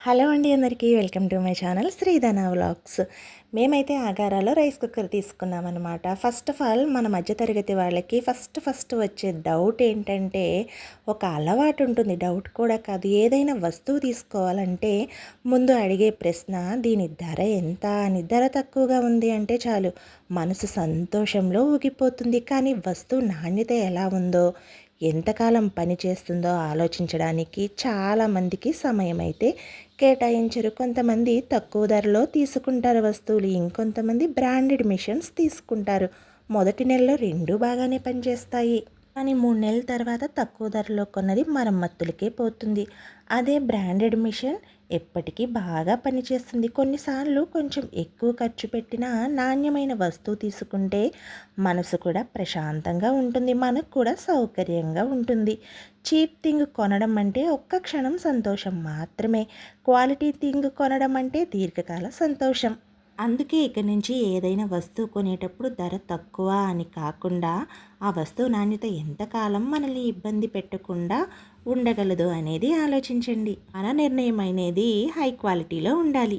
Hello అండి అందరికీ welcome to my channel Sridhana vlogs. మేమైతే ఆగారాలో రైస్ కుక్కర్ తీసుకున్నామన్నమాట. ఫస్ట్ ఆఫ్ ఆల్ మన మధ్యతరగతి వాళ్ళకి ఫస్ట్ ఫస్ట్ వచ్చే డౌట్ ఏంటంటే ఒక అలవాటు ఉంటుంది డౌట్ కూడా కాదు. ఏదైనా వస్తువు తీసుకోవాలంటే ముందు అడిగే ప్రశ్న దీని ధర ఎంత? అని ధర తక్కువగా ఉంది అంటే చాలు. మనసు సంతోషంలో ఊగిపోతుంది. కానీ వస్తువు నాణ్యత ఎలా ఉందో ఎంతకాలం పని చేస్తుందో ఆలోచించడానికి చాలామందికి సమయం అయితే కేటాయించరు. కొంతమంది తక్కువ ధరలో తీసుకుంటారు వస్తువులు ఇంకొంతమంది బ్రాండెడ్ మిషన్స్ తీసుకుంటారు. మొదటి నెలలో రెండు బాగానే పనిచేస్తాయి. కానీ మూడు నెలల తర్వాత తక్కువ ధరలో కొన్నది మరమ్మత్తులకే పోతుంది. అదే బ్రాండెడ్ మిషన్ ఎప్పటికీ బాగా పనిచేస్తుంది. కొన్నిసార్లు కొంచెం ఎక్కువ ఖర్చు పెట్టిన నాణ్యమైన వస్తువు తీసుకుంటే మనసు కూడా ప్రశాంతంగా ఉంటుంది. మనకు కూడా సౌకర్యంగా ఉంటుంది. చీప్ థింగ్ కొనడం అంటే ఒక్క క్షణం సంతోషం మాత్రమే. క్వాలిటీ థింగ్ కొనడం అంటే దీర్ఘకాల సంతోషం. అందుకే ఇక నుంచి ఏదైనా వస్తువు కొనేటప్పుడు ధర తక్కువ అని కాకుండా ఆ వస్తువు నాణ్యత ఎంతకాలం మనల్ని ఇబ్బంది పెట్టకుండా ఉండగలదు అనేది ఆలోచించండి. మన నిర్ణయం అనేది హై క్వాలిటీలో ఉండాలి.